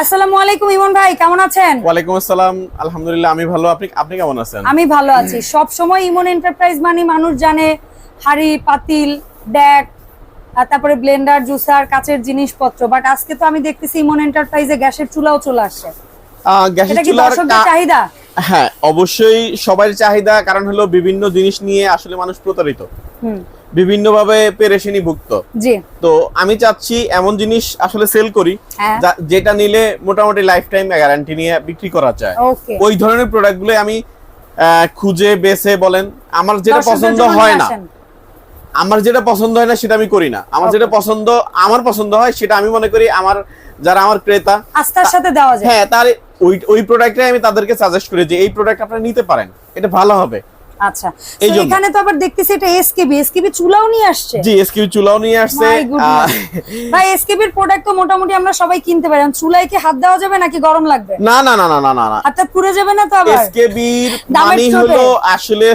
আসসালামু আলাইকুম ইমন ভাই কেমন আছেন? ওয়ালাইকুম আসসালাম। আলহামদুলিল্লাহ আমি ভালো। আপনি আপনি কেমন আছেন? আমি ভালো আছি। সব সময় ইমন এন্টারপ্রাইজ মানে মানুষ জানে হাড়ি পাতিল ড্যাক তারপরে ব্লেন্ডার জুসার কাচের জিনিসপত্র। বাট আজকে তো আমি দেখতেছি ইমন এন্টারপ্রাইজে গ্যাসের চুলাও চলে আসছে। গ্যাসের চুলার চাহিদা? হ্যাঁ অবশ্যই সবার চাহিদা। কারণ হলো বিভিন্ন জিনিস নিয়ে আসলে মানুষ প্রতারিত। হুম। বিভিন্ন ভাবে পেরেশানি ভুক্ত। জি। তো আমি চাচ্ছি এমন জিনিস আসলে সেল করি হ্যাঁ। যেটা নিলে মোটামুটি লাইফ টাইম গ্যারান্টি নিয়ে বিক্রি করা যায়। ওই ধরনের প্রোডাক্টগুলো আমি খুঁজে বেছে বলেন আমার যেটা পছন্দ হয় না। আমার যেটা পছন্দ হয় না সেটা আমি করি না। আমার যেটা পছন্দ আমার পছন্দ হয় সেটা আমি মনে করি আমার যারা আমার ক্রেতা আস্থার সাথে দেওয়া যায়। হ্যাঁ তার ওই ওই প্রোডাক্টটাই আমি তাদেরকে সাজেস্ট করি যে এই প্রোডাক্ট আপনারা নিতে পারেন। এটা ভালো হবে। আচ্ছা তো জন্য। এখানে তো আবার দেখতেছি এটা এসকেবি এসকেবি চুলাও নিয়ে আসছে। জি চুলাও নিয়ে আসছে। My goodness. ভাই এসকেবির প্রোডাক্ট তো মোটামুটি আমরা সবাই কিনতে পারি। চুলায় কি হাত দেওয়া যাবে নাকি গরম লাগবে? না না না না না না হাতটা পুড়ে যাবে না তো আবার? এসকেবির মানে হলো আসলে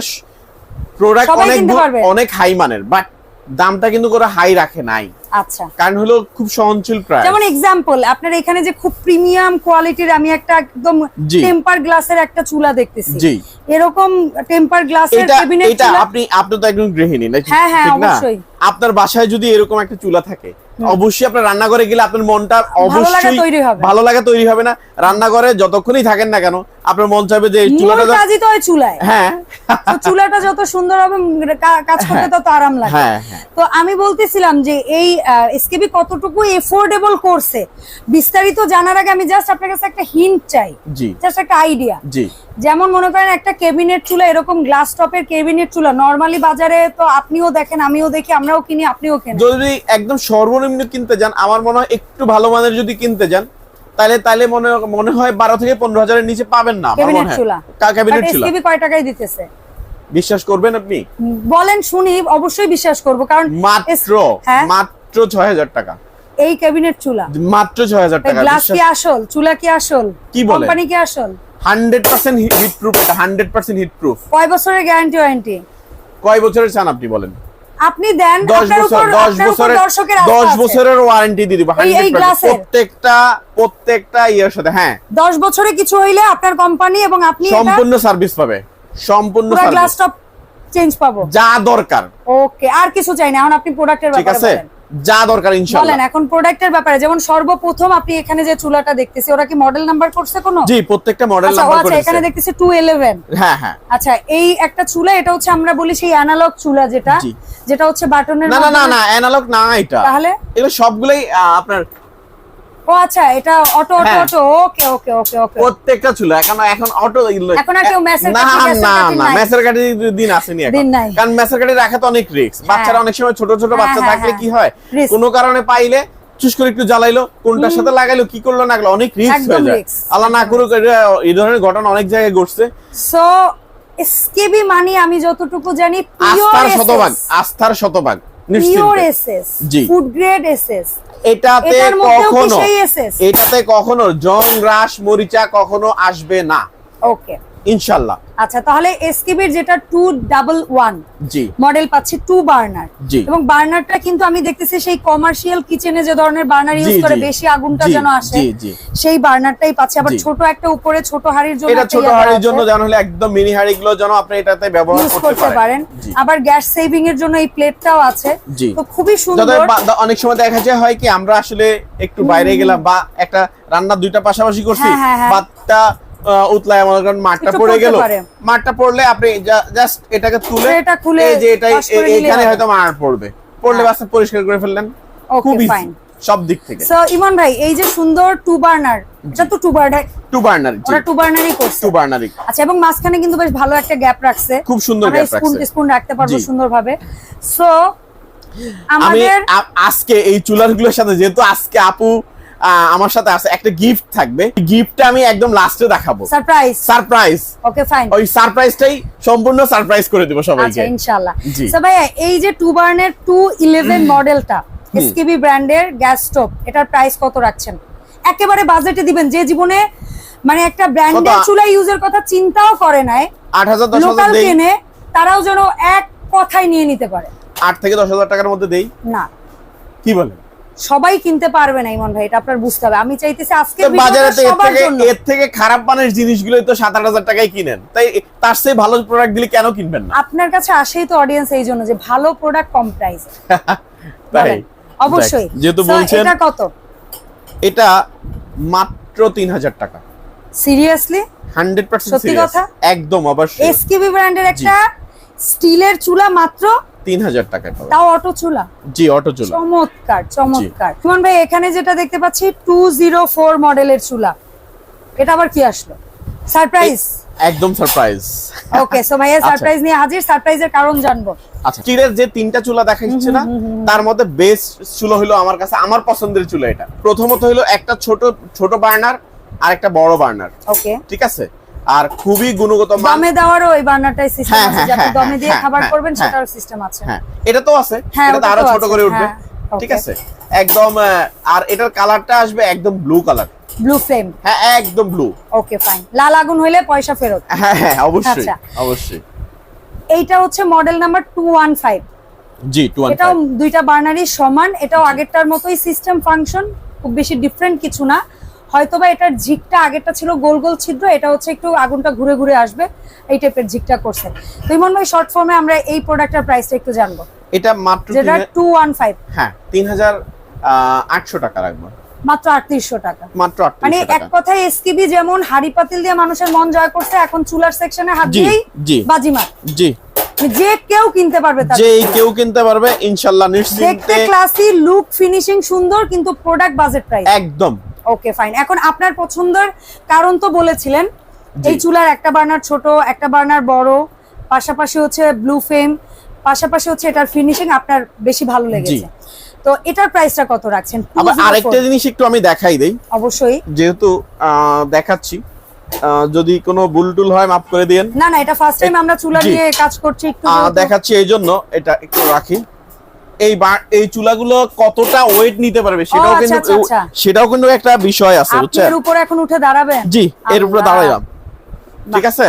প্রোডাক্ট অনেক। অনেক হাই মানের বাট দামটা কিন্তু করে হাই রাখে নাই। আচ্ছা। কারণ হলো খুব সহনশীল প্রাইস যেমন এক্সাম্পল আপনার এখানে যে খুব প্রিমিয়াম কোয়ালিটির আমি একটা একদম টেম্পার গ্লাসের একটা চুলা দেখতেছি। জি। এরকম টেম্পার গ্লাসের ক্যাবিনেট এটা আপনি আপনি তো একজন গৃহিণী নাকি হ্যাঁ, হ্যাঁ, অবশ্যই। আপনার বাসায় যদি এরকম একটা চুলা থাকে অবশ্যই আপনার রান্নাঘরে গেলে আপনার মনটা অবশ্যই ভালো লাগা তৈরি হবে না। রান্নাঘরে যতক্ষণই থাকেন না কেন আপনার মন চাইবে যে চুলাটা কাজই তো হয় চুলায়। হ্যাঁ। চুলাটা যত সুন্দর হবে কাজ করতে তত আরাম লাগে। হ্যাঁ হ্যাঁ। তো আমি বলতেছিলাম যে এই এসকেবি কতটুকু এফোর্ডেবল করছে? বিস্তারিত জানার আগে আমি জাস্ট আপনার কাছে একটা হিন্ট চাই। জাস্ট একটা আইডিয়া জি। যেমন মনে করেন একটা কেবিনেট চুলা এরকম গ্লাস টপের কেবিনেট চুলা নরমালি বাজারে তো আপনিও দেখেন আমিও দেখি আমরাও কিনি আপনিও কেনেন। যদি একদম সর্বনিম্ন কিনতে যান আমার মনে হয় একটু ভালো মানের যদি কিনতে যান তাহলে তাহলে মনে মনে হয় বারো থেকে পনেরো হাজারের নিচে পাবেন না আমার ক্যাবিনেট। চুলা। ক্যাবিনেট চুলা। কয় টাকায় দিতেছে? বিশ্বাস করবেন আপনি? বলেন শুনি অবশ্যই বিশ্বাস করব কারণ মাত্র হ্যাঁ? মাত্র ছয় হাজার টাকা। এই ক্যাবিনেট চুলা। মাত্র ছয় হাজার টাকা গ্লাস কি আসল? চুলা কি আসল? কি বলেন? কোম্পানি কি আসল? হান্ড্রেড পার্সেন্ট হিট প্রুফ এটা হান্ড্রেড পার্সেন্ট হিট প্রুফ কয় বছরের গ্যারান্টি ওয়ারেন্টি কয় বছরের চান আপনি বলেন? আপনি দেন দশ আপনার বছর উপর দশ আপনার উপর বছরের দর্শকের আস্থা দশ আছে। বছরের ওয়ারেন্টি দিয়ে দিব। এই- এই হান্ড্রেড গ্লাসের? প্রত্যেকটা প্রত্যেকটা ইয়ের সাথে হ্যাঁ। দশ বছরে কিছু হইলে আপনার কোম্পানি এবং আপনি সম্পূর্ণ সার্ভিস পাবে। সম্পূর্ণ পুরো গ্লাস টপ চেঞ্জ পাবো। যা দরকার। ওকে আর কিছু চাই না এখন আপনি প্রোডাক্টের ব্যাপারে বলেন। যা দরকার ইনশাআল্লাহ। বলেন এখন প্রোডাক্টের ব্যাপারে যেমন সর্বপ্রথম আপনি এখানে যে চুলাটা দেখতেছি ওরা কি মডেল নাম্বার করছে কোনো? জি প্রত্যেকটা মডেল নাম্বার করছে আচ্ছা এখানে দেখতেছি টু ইলেভেন হ্যাঁ হ্যাঁ। আচ্ছা এই একটা চুলা এটা হচ্ছে আমরা বলি সেই অ্যানালগ চুলা যেটা যেটা হচ্ছে বাটনের না না না না অ্যানালগ না এটা। তাহলে? এগুলো সবগুলাই আপনার ও আচ্ছা এটা অটো অটো হ্যাঁ। Auto okay okay okay okay. প্রত্যেকটা চুলা এখন এখন অটো এখন আর কেউ মেসের না না না। মেসের কাঠি দিন আসেনি এখন। কারণ মেসের কাঠি রাখা তো অনেক রিস্ক বাচ্চারা অনেক সময় ছোট ছোট হ্যাঁ, বাচ্চা হ্যাঁ, থাকলে হ্যাঁ। কি হয়। কোনো কারণে পাইলে চুস করে একটু জ্বালাইলো কোনটার সাথে লাগাইলো কি করল না অনেক রিস্ক হয়ে যায়। আল্লাহ না করুক এই ধরনের ঘটনা অনেক জায়গায় ঘটছে। সো এসকেবি মানে আমি যতটুকু জানি আস্থার শতভাগ আস্থার শতভাগ। Pure SS food grade SS এটাতে কখনো এটাতে কখনো জং রাস মরিচা কখনো আসবে না। ওকে ইনশাল্লাহ আচ্ছা তাহলে এসকেবির যেটা two double one G. Model পাচ্ছি টু বার্নার জি। এবং বার্নারটা কিন্তু আমি দেখতেছি সেই কমার্শিয়াল কিচেনে যে ধরনের বার্নার ইউজ করে বেশি আগুনটা যেন আসে। সেই বার্নারটাই পাচ্ছি। আবার ছোট একটা উপরে ছোট হাড়ির জন্য এটা ছোট হাড়ির জন্য যেন হলে একদম মিনি হাড়ি গুলো যেন আপনি এটাতে ব্যবহার করতে পারেন। আবার গ্যাস সেভিং এর জন্য এই প্লেটটাও আছে। তো খুবই সুন্দর। অনেক সময় দেখা যায় হয় কি আমরা আসলে একটু বাইরে গেলাম বা একটা রান্নার দুইটা পাশাপাশি করছি হ্যাঁ, হ্যাঁ, হ্যাঁ। ভাতটা উতলায় মনে করেন মাঠটা পড়ে গেল। মাঠটা পড়লে আপনি জাস্ট এটাকে তুলে এটা খুলে যে এটা এখানে হয়তো মার পড়বে। পড়লে হ্যাঁ। পরিষ্কার করে ফেললেন. সব দিক থেকে। সো ইমন ভাই এই যে সুন্দর টু বার্নার এটা তো টু বার্নার। টু বার্নার ওরা টু বার্নারই করছে। টু বার্নারই। আচ্ছা এবং মাঝখানে কিন্তু বেশ ভালো একটা গ্যাপ রাখছে। খুব সুন্দর আমরা gap স্পুন স্পুন রাখতে পারব। সুন্দরভাবে। সো আমাদের আজকে এই চুলাগুলোর সাথে যেহেতু আজকে আপু আমার সাথে আছে একটা গিফট থাকবে। গিফটটা আমি একদম লাস্টে দেখাবো। সারপ্রাইজ সারপ্রাইজ ওকে ফাইন ওই সারপ্রাইজটাই সম্পূর্ণ সারপ্রাইজ করে দেবো আচ্ছা সবাইকে ইনশাআল্লাহ। জি। সো ভাইয়া এই যে টু বার্নের টু ইলেভেন মডেলটা এসকেবি ব্র্যান্ডের গ্যাস স্টোভ এটার প্রাইস কত রাখছেন? একেবারে বাজেটে দিবেন যে জীবনে মানে একটা ব্র্যান্ডের চুলা ইউজের কথা চিন্তাও করে নাই। আট হাজার দশ লোকাল হাজার দেই। কেনে তারাও যেন এক কথায় নিয়ে নিতে পারে। আট থেকে দশ হাজার টাকার মধ্যে দেই? না। কি বলেন? সবাই কিনতে পারবে না ইমন ভাই এটা আপনার বুঝতে হবে। আমি চাইতেছি আজকে বাজারে এর থেকে খারাপ মানের জিনিসগুলো তো সাত আট হাজার টাকায় কিনেন। তাই তার চেয়ে ভালো প্রোডাক্ট দিলে কেন কিনবেন না? আপনার কাছে আসেই তো অডিয়েন্স এই জন্য যে ভালো প্রোডাক্ট কম প্রাইস তাই। অবশ্যই। যেহেতু বলছেন এটা কত? এটা মাত্র তিন হাজার টাকা। সিরিয়াসলি হান্ড্রেড পার্সেন্ট সত্যি কথা? একদম অবশ্যই। এসকেবি ব্র্যান্ডের একটা স্টিলের চুলা মাত্র তিন হাজার টাকায় পাবেন। তাও অটো চুলা? জি অটো চুলা। চমৎকার চমৎকার। সুমন ভাই এখানে যেটা দেখতে পাচ্ছি টু জিরো ফোর মডেলের চুলা। এটা আবার কি আসলো? সারপ্রাইজ একদম সারপ্রাইজ ওকে সো ভাইয়া আচ্ছা। সারপ্রাইজ নিয়ে হাজির সারপ্রাইজের কারণ জানব। আচ্ছা স্টিলের যে তিনটা চুলা দেখা যাচ্ছে না তার মধ্যে বেস্ট চুলা হলো আমার কাছে আমার পছন্দের চুলা এটা। প্রথমত হলো একটা ছোট ছোট বার্নার আর একটা বড় বার্নার। ওকে ঠিক আছে? আর খুবই গুণগত মান দমে দেওয়ারও ওই বার্নারটাই সিস্টেম হ্যাঁ, আছে হ্যাঁ, যাতে হ্যাঁ, দমে দিয়ে খাবার করবেন হ্যাঁ। সেটার সিস্টেম আছে। হ্যাঁ এটা তো আছে। এটা তো আরও ছোট করে উঠবে। ঠিক আছে? একদম আর এটার কালারটা আসবে একদম ব্লু কালার ব্লু ফ্লেম হ্যাঁ একদম ব্লু ওকে ফাইন লাল আগুন হইলে পয়সা ফেরত। হ্যাঁ হ্যাঁ অবশ্যই আচ্ছা। অবশ্যই। এইটা হচ্ছে model number two one five G two এটাও দুইটা বার্নারই সমান। এটাও আগেরটার মতোই সিস্টেম ফাংশন খুব বেশি ডিফারেন্ট কিছু না। হয়তোবা এটার ঝিকটা আগেরটা ছিল গোল গোল ছিদ্র এটা হচ্ছে একটু আগুনটা ঘুরে ঘুরে আসবে এই টাইপের ঝিকটা করছে। তো ইমন ভাই শর্ট ফর্মে আমরা এই প্রোডাক্টের প্রাইসটা একটু জানব। এটা মাত্র যেটা তিন- টু ওয়ান ফাইভ হ্যাঁ তিন হাজার আটশো টাকা রাখব। মাত্র আটত্রিশশো টাকা। মাত্র মানে এক কথায় এসকিবি যেমন হাড়ি পাতিল দিয়ে মানুষের মন জয় করছে এখন চুলার সেকশনে হাত দিয়েই জি। বাজিমার জি। যে কেউ কিনতে পারবে তার যে কেউ কিনতে পারবে ইনশাল্লাহ দেখতে ক্লাসি লুক ফিনিশিং সুন্দর কিন্তু প্রোডাক্ট বাজেট প্রাইস একদম। ওকে ফাইন এখন আপনার পছন্দের কারণ তো বলেছিলেন। এই চুলার একটা বার্নার ছোট একটা বার্নার বড় পাশাপাশি হচ্ছে ব্লু ফ্লেম পাশাপাশি হচ্ছে এটার ফিনিশিং আপনার বেশি ভালো লেগেছে। তো এটার প্রাইসটা কত রাখছেন? আবার আরেকটা জিনিস একটু আমি দেখাই দেই। অবশ্যই। যেহেতু দেখাচ্ছি যদি কোনো বুলটুল হয় মাফ করে দিয়েন। না না এটা ফার্স্ট টাইম আমরা চুলা নিয়ে কাজ করছি একটু দেখাচ্ছি এই জন্য এটা একটু রাখি। এই এই চুলাগুলো কতটা ওয়েট নিতে পারবে সেটাও আচ্ছা, কিন্তু আচ্ছা, আচ্ছা। সেটাও কিন্তু একটা বিষয় আছে বুঝছেন? এর উপরে এখন উঠে দাঁড়াবেন? জি এর উপরে দাঁড়াইলাম। ঠিক আছে?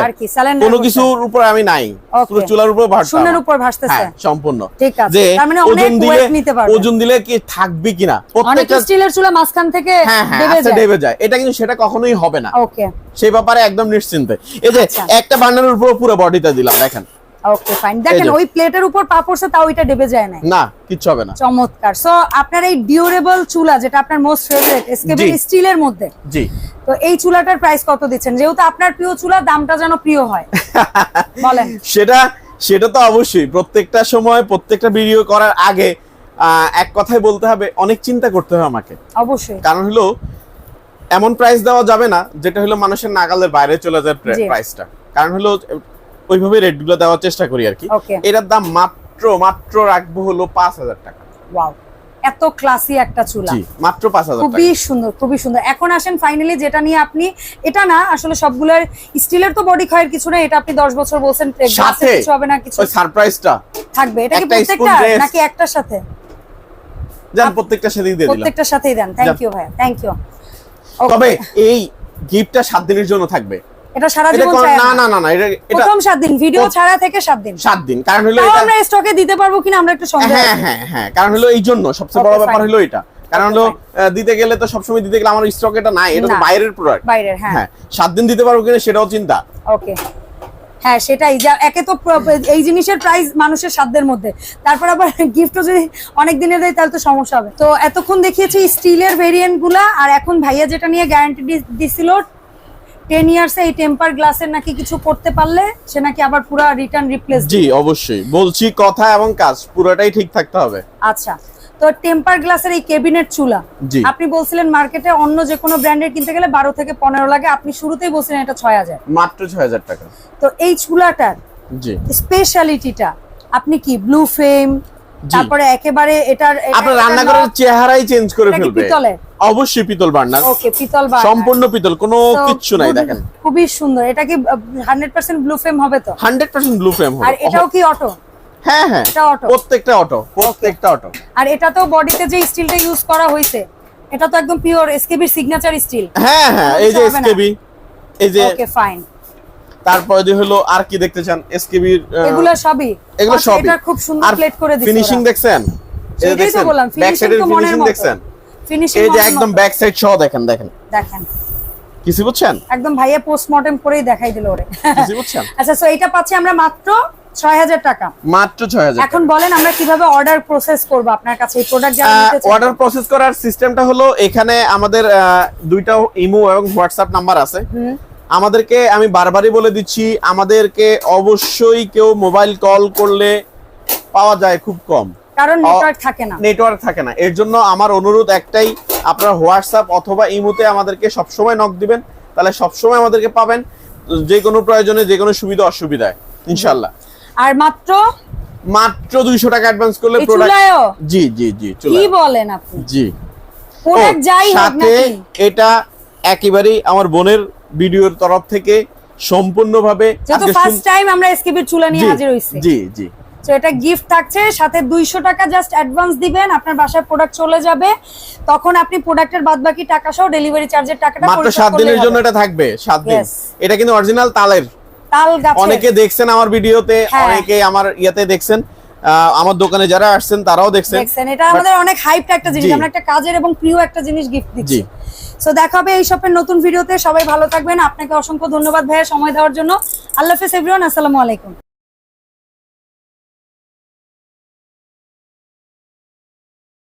কোনো কিছুর উপরে আমি নাই। পুরো চুলার উপরে ভাসতাম শূন্যের উপর ভাসতেছে। হ্যাঁ সম্পূর্ণ। ঠিক আছে। তার মানে অনেক নিতে পারবে। ওজন দিলে কি থাকবে কিনা? প্রত্যেকটা স্টিলের চুলা মাঝখান থেকে হ্যাঁ হ্যাঁ দেবে যায়। ডেবে যায়। এটা কিন্তু সেটা কখনোই হবে না। ওকে সেই ব্যাপারে একদম নিশ্চিন্তে। এই যে। একটা বার্নারের উপর পুরো বডিটা দিলাম দেখেন। ওকে ফাইন দেখেন ওই প্লেটের উপর পা পড়ছে তাও ওইটা ডেবে যায় না না কিচ্ছু হবে না। চমৎকার। সো আপনার এই ডিউরেবল চুলা যেটা আপনার মোস্ট ফেভারিট এসকেবি স্টিলের মধ্যে জি। তো এই চুলাটার প্রাইস কত দিচ্ছেন? যেহেতু আপনার প্রিয় চুলা দামটা যেন প্রিয় হয়। বলেন। সেটা সেটা তো অবশ্যই। প্রত্যেকটা সময় প্রত্যেকটা ভিডিও করার আগে এক কথাই বলতে হবে অনেক চিন্তা করতে হবে আমাকে। অবশ্যই। কারণ হলো এমন প্রাইস দেওয়া যাবে না যেটা হলো মানুষের নাগালের বাইরে চলে যায় প্রাইসটা কারণ হলো ওইভাবে রেটগুলো দেওয়ার চেষ্টা করি আর কি। এটার দাম মাত্র মাত্র রাখব হলো পাঁচ হাজার টাকা। ওয়াও এত ক্লাসি একটা চুলা। মাত্র পাঁচ হাজার খুবই সুন্দর খুবই সুন্দর। এখন আসেন ফাইনালি যেটা নিয়ে আপনি এটা না আসলে সবগুলোর স্টিলের তো বডি ক্ষয়ের কিছু না এটা আপনি দশ বছর বলছেন কিছু হবে না কিছু সারপ্রাইজটা থাকবে। এটা কি প্রত্যেকটা নাকি একটার সাথে? যান প্রত্যেকটা সাথে দিয়ে দিলাম। প্রত্যেকটার সাথেই দেন। থ্যাংক ইউ ভাইয়া। থ্যাংক ইউ তবে এই গিফটটা সাত দিনের জন্য থাকবে। এটা সারা জীবন চাই না না। না না এটা প্রথম সাত দিন ভিডিও ছাড়া থেকে সাত দিন। সাত দিন। কারণ হলো এটা আমরা স্টকে দিতে পারব কিনা আমরা একটু সন্দেহ হ্যাঁ হ্যাঁ হ্যাঁ কারণ হলো এই জন্য সবচেয়ে বড় ব্যাপার হলো এটা। কারণ হলো দিতে গেলে তো সবসময় দিতে গেলে আমার স্টক এটা নাই এটা তো বাইরের প্রোডাক্ট বাইরের হ্যাঁ। হ্যাঁ সাত দিন দিতে পারব কিনা সেটাও চিন্তা। ওকে হ্যাঁ সেটাই। যা একে তো এই জিনিসের প্রাইস মানুষের সাধ্যের মধ্যে। তারপর আবার গিফটও যদি অনেক দিনের দেয় তাহলে তো সমস্যা হবে। তো এতক্ষণ দেখিয়েছি স্টিলের ভেরিয়েন্টগুলা আর এখন ভাইয়া যেটা নিয়ে গ্যারান্টি দিছিল টেন ইয়ার্স এই টেম্পার গ্লাসের নাকি কিছু করতে পারলে সে নাকি আবার পুরো রিটার্ন রিপ্লেস জি অবশ্যই। বলছি কথা এবং কাজ পুরোটাই ঠিক থাকতে হবে। আচ্ছা তো টেম্পার গ্লাসের এই কেবিনেট চুলা আপনি বলছিলেন মার্কেটে অন্য যে কোনো ব্র্যান্ডের কিনতে গেলে বারো থেকে পনেরো লাগে আপনি শুরুতেই বলছিলেন এটা ছয় হাজার। মাত্র ছয় হাজার টাকা। তো এই চুলাটার জি। স্পেশালিটিটা আপনি কি ব্লু ফ্লেম তারপরে একেবারে এটার আপনার রান্নাঘরের চেহারাই চেঞ্জ করে ফেলবে। পিতলের? অবশ্যই পিতল বার্নার ওকে পিতল বা সম্পূর্ণ পিতল কোনো কিচ্ছু নাই দেখেন। খুবই সুন্দর। এটা কি হান্ড্রেড পার্সেন্ট ব্লু ফ্লেম হবে তো? হান্ড্রেড পার্সেন্ট ব্লু ফ্লেম আর এটাও কি অটো হ্যাঁ হ্যাঁ। এটা auto? প্রত্যেকটা অটো প্রত্যেকটা অটো আর এটা তো বডিতে যে স্টিলটা ইউজ করা হয়েছে এটা তো একদম পিওর এসকেবির সিগনেচার স্টিল হ্যাঁ হ্যাঁ এই যে হবে এসকেবি এই যে ওকে ফাইন তারপরে যে হলো আর কি দেখতে চান? এসকেবির এগুলো সবই। এগুলো সবই। এটা খুব সুন্দর প্লেট করে দিছে ফিনিশিং। দেখছেন? তো দেখছেন? বললাম ব্যাক সাইডের ফিনিশিং দেখছেন? ফিনিশিং এই যে একদম ব্যাক সাইড সহ দেখেন দেখেন। দেখেন। কিছু বুঝছেন? একদম ভাইয়া পোস্টমর্টেম করেই দেখাই দিল ওরে। কিছু বুঝছেন? আচ্ছা সো এটা পাচ্ছি আমরা মাত্র ছয় হাজার টাকা। মাত্র ছয় হাজার এখন বলেন আমরা কীভাবে অর্ডার প্রসেস করব আপনার কাছে এই প্রোডাক্ট যারা নিতে চায়। অর্ডার প্রসেস করার সিস্টেমটা হলো এখানে আমাদের দুইটা ইমো এবং হোয়াটসঅ্যাপ নাম্বার আছে। আমাদেরকে আমি বারবারই বলে দিচ্ছি আমাদেরকে অবশ্যই কেউ মোবাইল কল করলে পাওয়া যায় খুব কম। কারণ নেটওয়ার্ক থাকে না। নেটওয়ার্ক থাকে না। এর জন্য আমার অনুরোধ একটাই আপনারা হোয়াটসঅ্যাপ অথবা ইমোতে আমাদেরকে সবসময় নক দিবেন তাহলে সবসময় আমাদেরকে পাবেন যে কোনো প্রয়োজনে যে কোনো সুবিধা অসুবিধায় ইনশাল্লাহ আর মাত্র? মাত্র দুইশো টাকা অ্যাডভান্স করলে প্রোডাক্ট জি জি জি কি বলেন আপনি? জি। প্রোডাক্ট যাই হোক সাথে এটা একেবারেই আমার বোনের ভিডিওর তরফ থেকে সম্পূর্ণভাবে ফার্স্ট টাইম আমরা এসকেবির চুলা নিয়ে হাজির হইছি। জি জি। তো এটা গিফট থাকছে সাথে দুইশো টাকা জাস্ট অ্যাডভান্স দিবেন আপনার বাসায় প্রোডাক্ট চলে যাবে। তখন আপনি প্রোডাক্টের বাদ বাকি টাকা সহ ডেলিভারি চার্জের টাকাটা মাত্র সাত দিনের জন্য এটা থাকবে সাত দিন। এটা কিন্তু অরিজিনাল তালের। তাল গাছে অনেকে দেখছেন আমার ভিডিওতে হ্যাঁ। অনেকে আমার ইয়াতে দেখছেন। আমার দোকানে যারা আসছেন তারাও দেখছেন। দেখছেন। এটা আমাদের অনেক হাইপ একটা জিনিস। আমরা একটা কাজের এবং প্রিয় একটা জিনিস গিফট দিচ্ছি। সো দেখা হবে এই শপের নতুন ভিডিওতে। সবাই ভালো থাকবেন। আপনাকে অসংখ্য ধন্যবাদ ভাইয়া সময় দেওয়ার জন্য। আল্লাহ হাফেজ এভরিওয়ান আসসালামু আলাইকুম।